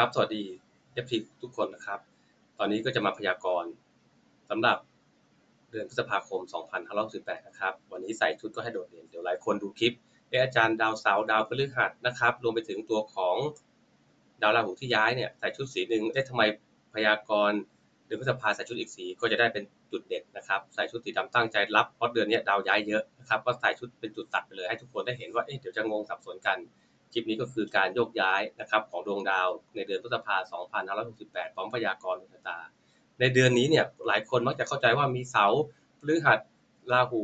ครับ สวัสดีเอฟทีทุกคนนะครับ ตอนนี้ก็จะมาพยากรณ์สำหรับเดือนพฤษภาคม 2568นะครับ วันนี้ใส่ชุดก็ให้โดดเด่น เดี๋ยวหลายคนดูคลิปเอออาจารย์ดาวเสาร์ดาวพฤหัสนะครับ รวมไปถึงตัวของดาวราหูที่ย้ายเนี่ยใส่ชุดสีหนึ่งเอ๊ะทำไมพยากรณ์เดือนพฤษภาใส่ชุดอีกสีก็จะได้เป็นจุดเด่นนะครับ ใส่ชุดสีดำตั้งใจรับเพราะเดือนนี้ดาวย้ายเยอะนะครับ ก็ใส่ชุดเป็นจุดตัดไปเลยให้ทุกคนได้เห็นว่าเอ๊ะเดี๋ยวจะงงสับสนกัน คลิปนี้ก็คือการโยกย้ายนะครับของดวงดาวในเดือนพฤษภาคม2568ของพยากรณ์ดวงชะตา ในเดือนนี้เนี่ยหลายคนมักจะเข้าใจว่ามีเสาพฤหัสราหู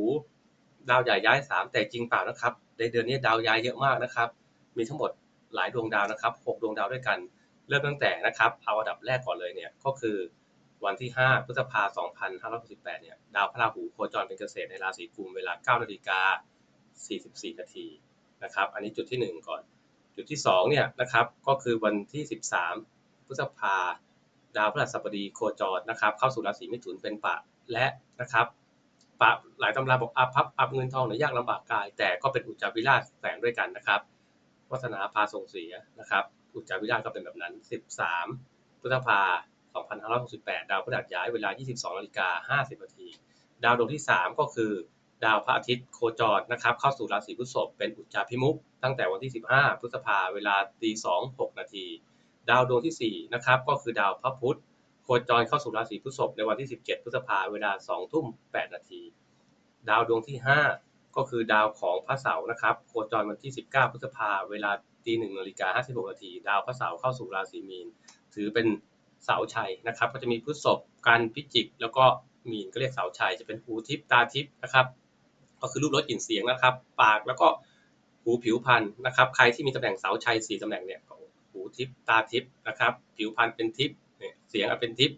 ดาวใหญ่ย้าย 3 แต่จริงเปล่านะครับ ในเดือนนี้ดาวย้ายเยอะมากนะครับ มีทั้งหมดหลายดวงดาวนะครับ 6 ดวงดาวด้วยกัน เริ่มตั้งแต่นะครับเอาอันดับแรกก่อนเลยเนี่ยก็คือวันที่ 5 พฤษภาคม2568 เนี่ย ดาวพระราหูโคจรเป็นเกษตรในราศีกุม เวลา9นาฬิกา44 นาทีนะครับ อันนี้จุดที่ 1 ก่อน จุดที่2เนี่ยนะครับก็คือวันที่ 13 พฤษภาดาวพฤหัสบดีโคจรนะครับ เข้าสู่ราศีมิถุนเป็นปะและนะครับปะหลายตำราบอกอัพพับอัพเงินทองหรือยากลำบากกาย แต่ก็เป็นอุจจาวิราชแฝงด้วยกันนะครับวัฒนาพาส่งเสียนะครับ อุจจาวิราชก็เป็นแบบนั้น 13 พฤษภา2568 ดาวพฤหัสย้ายเวลา 22นาฬิกา50นาทีดาวดวงที่ 3 ก็คือ ดาวพระอาทิตย์โคจรนะครับเข้าสู่ราศีพฤษภเป็นอุจจาพิมุขตั้งแต่วันที่ 15 พฤษภาเวลาตี2 6นาทีดาวดวงที่4นะครับก็คือดาวพระพุธโคจรเข้าสู่ราศีพฤษภในวันที่ 17 พฤษภาเวลา2ทุ่ม8นาทีดาวดวงที่ 5 ก็คือดาวของพระเสาร์นะครับโคจรวันที่ 19 พฤษภาเวลาตี1นาฬิกา56นาทีดาวพระเสาร์เข้าสู่ราศีมีน ถือเป็นเสาชัยนะครับ ก็จะมีพฤษภกันพิจิก แล้วก็มีนก็เรียกเสาชัยจะเป็นหูทิพตาทิพนะครับ ก็คือรูปรสกลิ่นเสียงนะครับ ปากแล้วก็หูผิวพรรณนะครับ ใครที่มีตำแหน่งเสาชัยสี่ตำแหน่งเนี่ยหูทิพตาทิพนะครับ ผิวพรรณเป็นทิพเนี่ยเสียงเป็นทิพ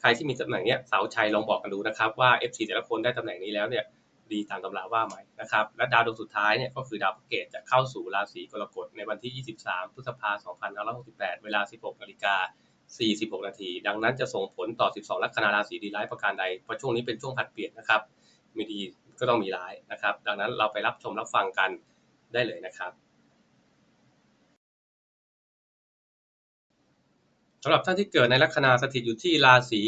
ใครที่มีตำแหน่งเนี้ยเสาชัยลองบอกกันดูนะครับว่า F4 แต่ละคนได้ตำแหน่งนี้แล้วเนี่ยดีตามตำราว่าไหมนะครับ และดาวดวงสุดท้ายเนี่ยก็คือดาวพระเกตจะเข้าสู่ราศีกรกฎในวันที่ 23 พฤษภาคม 2568 เวลา 16นาฬิกา46 นาที ดังนั้นจะส่งผลต่อ 12 ลัคนาราศีดีร้ายประการใด เพราะช่วงนี้เป็นช่วงผัดเปลี่ยนนะครับ มีดี ก็ต้องมีร้ายนะครับ ดังนั้นเราไปรับชมรับฟังกันได้เลยนะครับสำหรับท่านที่เกิดในลัคนาสถิตอยู่ที่ราศี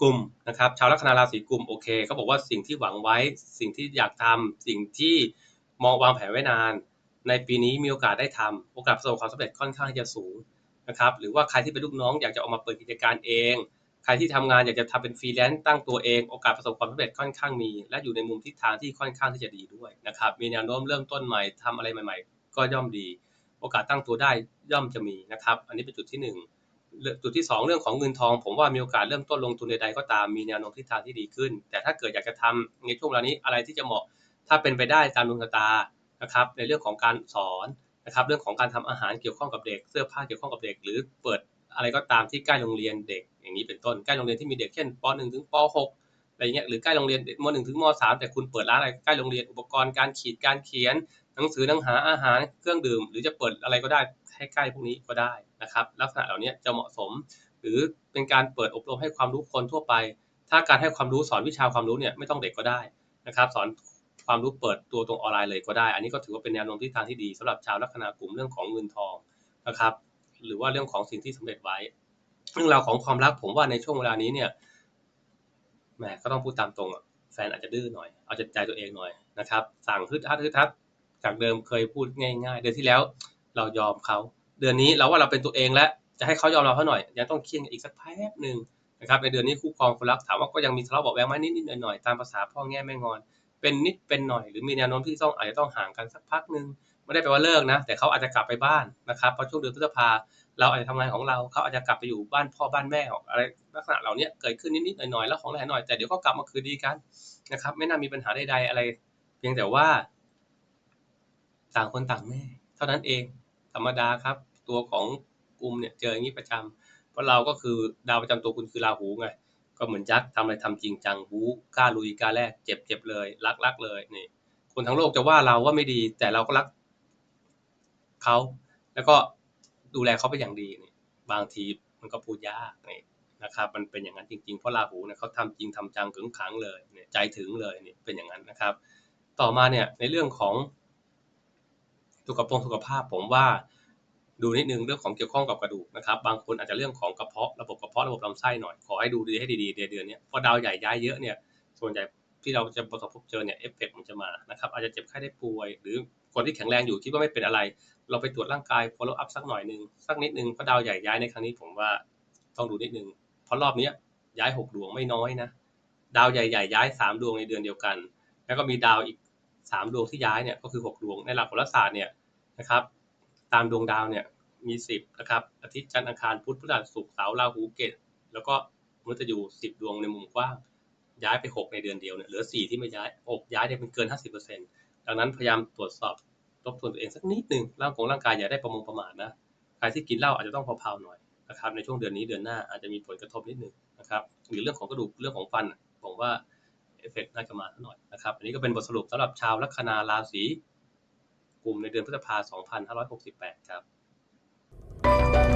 กุมนะครับ ชาวลัคนาราศีกุมโอเคเขาบอกว่าสิ่งที่หวังไว้สิ่งที่อยากทำสิ่งที่มองวางแผนไว้นาน ในปีนี้มีโอกาสได้ทำโอกาสประสบความสำเร็จค่อนข้างจะสูงนะครับ หรือว่าใครที่เป็นลูกน้องอยากจะออกมาเปิดกิจการเอง ใครที่ทำงานอยากจะทำเป็นฟรีแลนซ์ตั้งตัวเองโอกาสประสบความสำเร็จค่อนข้างมี และอยู่ในมุมทิศทางที่ค่อนข้างที่จะดีด้วยนะครับมีแนวโน้มเริ่มต้นใหม่ทำอะไรใหม่ ๆ ก็ย่อมดี โอกาสตั้งตัวได้ย่อมจะมีนะครับ อันนี้เป็นจุดที่ 1 จุดที่ 2 เรื่องของเงินทอง ผมว่ามีโอกาสเริ่มต้นลงทุนใดๆก็ตามมีแนวโน้มทิศทางที่ดีขึ้น แต่ถ้าเกิดอยากจะทำในช่วงเวลานี้อะไรที่จะเหมาะถ้าเป็นไปได้ตามดวงชะตานะครับในเรื่องของการสอนนะครับเรื่องของการทำอาหารเกี่ยวข้องกับเด็กเสื้อผ้าเกี่ยวข้องกับเด็ก หรือเปิด อะไรก็ตามที่ใกล้โรงเรียนเด็กอย่างนี้เป็นต้นใกล้โรงเรียนที่มีเด็กเช่นป .1 ถึงป .6 อะไรเงี้ยหรือใกล้โรงเรียนม .1 ถึงม .3 แต่คุณเปิดร้านอะไรใกล้โรงเรียนอุปกรณ์การขีดการเขียน หนังสือหนังหาอาหารเครื่องดื่ม หรือจะเปิดอะไรก็ได้ให้ใกล้พวกนี้ก็ได้นะครับ ลักษณะเหล่านี้จะเหมาะสม หรือเป็นการเปิดอบรมให้ความรู้คนทั่วไป ถ้าการให้ความรู้สอนวิชาความรู้เนี่ยไม่ต้องเด็กก็ได้นะครับสอนความรู้เปิดตัวตรงออนไลน์เลยก็ได้ อันนี้ก็ถือว่าเป็นแนวโน้มที่ทางที่ดีสำหรับชาวลัคนากลุ่มเรื่องของเงินทองนะครับ หรือว่าเรื่องของสิ่งที่สำเร็จไว้ เรื่องราวของความรักผมว่าในช่วงเวลานี้เนี่ยแหมก็ต้องพูดตามตรงอะแฟนอาจจะดื้อหน่อยเอาใจใจตัวเองหน่อยนะครับ สั่งฮึดฮัดฮึดฮัดจากเดิมเคยพูดง่าย ๆ เดือนที่แล้วเรายอมเขาเดือนนี้เราว่าเราเป็นตัวเองแล้วจะให้เขายอมเราเขาหน่อยยังต้องเคี่ยงอีกสักแป๊บหนึ่งนะครับในเดือนนี้คู่ครองคนรักถามว่าก็ยังมีทะเลาะเบาะแวงไหมนิดๆหน่อยๆตามภาษาพ่อแง่แม่งอน เป็นนิดเป็นหน่อย หรือมีแนวโน้มที่ต้องอาจจะต้องห่างกันสักพักหนึ่ง ไม่ได้แปลว่าเลิกนะ แต่เขาอาจจะกลับไปบ้านนะครับเพราะช่วงเดือนพฤษภาเราอาจจะทำงานของเราเขาอาจจะกลับไปอยู่บ้านพ่อบ้านแม่อะไรลักษณะเหล่านี้เกิดขึ้นนิดๆหน่อยๆแล้วของหลายหน่อยแต่เดี๋ยวก็กลับมาคืนดีกันนะครับ ไม่น่ามีปัญหาใดๆอะไร เพียงแต่ว่า ต่างคนต่างแม่เท่านั้นเองธรรมดาครับ ตัวของกลุ่มเนี่ยเจออย่างนี้ประจำเพราะเราก็คือดาวประจำตัวคุณคือราหูไงก็เหมือนยักษ์ทำอะไรทำจริงจังบู๊กล้าลุยกล้าแลกเจ็บเจ็บเลย รักรักเลยนี่คนทั้งโลกจะว่าเราว่าไม่ดี แต่เราก็รัก เขาแล้วก็ดูแลเขาไปอย่างดีนี่บางทีมันก็พูดยากนี่นะครับมันเป็นอย่างนั้นจริงๆ เพราะราหูเนี่ยเขาทำจริงทำจังขึงขังเลยเนี่ยใจถึงเลยนี่เป็นอย่างนั้นนะครับ ต่อมาเนี่ยในเรื่องของสุขภาพสุขภาพผมว่าดูนิดนึงเรื่องของเกี่ยวข้องกับกระดูกนะครับบางคนอาจจะเรื่องของกระเพาะระบบกระเพาะระบบลำไส้หน่อยขอให้ดูดีให้ดีๆเดือนเนี้เพราะดาวใหญ่ย้ายเยอะเนี่ยส่วนใหญ่ที่เราจะประสบพบเจอเนี่ยเอฟเฟกมันจะมานะครับอาจจะเจ็บไข้ได้ป่วย หรือ คนที่แข็งแรงอยู่คิดว่าไม่เป็นอะไร เราไปตรวจร่างกาย follow up สักหน่อยหนึ่งสักนิดนึงเพราะดาวใหญ่ย้ายในครั้งนี้ผมว่าต้องดูนิดนึงเพราะรอบนี้ยย้ายหกดวงไม่น้อยนะดาวใหญ่ๆย้ายสามดวงในเดือนเดียวกัน แล้วก็มีดาวอีกสามดวงที่ย้ายเนี่ยก็คือหกดวงในหลักโหราศาสตร์เนี่ยนะครับ ตามดวงดาวเนี่ยมีสิบนะครับอาทิตย์จันทร์อังคารพุธพฤหัสศุกร์เสาร์ราหูเกตแล้วก็มฤตยูสิบดวงในมุมกว้างย้ายไปหกในเดือนเดียวเนี่ยเหลือสี่ที่ไม่ย้ายหกย้ายได้เป็นเกินห้าสิบเปอร์เซ็นต์ดังนั้นพยายามตรวจสอบ ทบทวนตัวเองสักนิดหนึ่งร่างของร่างกายอย่าได้ประมงประมาทนะใครที่กินเหล้าอาจจะต้องเผาๆหน่อยนะครับในช่วงเดือนนี้เดือนหน้าอาจจะมีผลกระทบนิดหนึงนะครับหรือเรื่องของกระดูกเรื่องของฟันผมว่าเอฟเฟกต์น่าจะมาหน่อยนะครับอันนี้ก็เป็นบทสรุปสำหรับชาวลัคนาราศีกลุ่มในเดือนพฤษภาคม2568 ครับ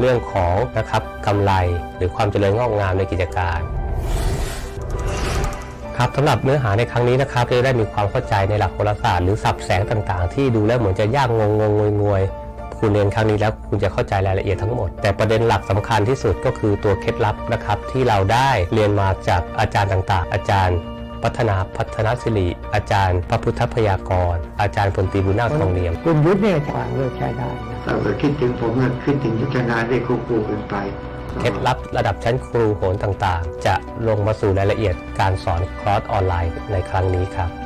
เรื่องของนะครับกำไรหรือความเจริญงอกงามในกิจการครับสำหรับเนื้อหาในครั้งนี้นะครับจะได้มีความเข้าใจในหลักโหราศาสตร์หรือสับแสงต่างๆ ที่ดูแล้วเหมือนจะยากงงงงวยงวยคุณเรียนครั้งนี้แล้วคุณจะเข้าใจรายละเอียดทั้งหมด แต่ประเด็นหลักสำคัญที่สุดก็คือตัวเคล็ดลับนะครับที่เราได้เรียนมาจากอาจารย์ต่างๆ อาจารย์ พัฒนาพัฒนศิริ อาจารย์ พระพุทธพยากร อาจารย์พลตีบุญนาคทองเนียมคุณยุทธเนี่ยวางเลิกใช้ได้ นะถ้าเกิดคิดถึงผมก็คิดถึงยุทธนาได้ควบคู่กันไปเคล็ดลับระดับชั้นครูโหรต่างๆ จะลงมาสู่รายละเอียดการสอนคอร์สออนไลน์ในครั้งนี้ครับ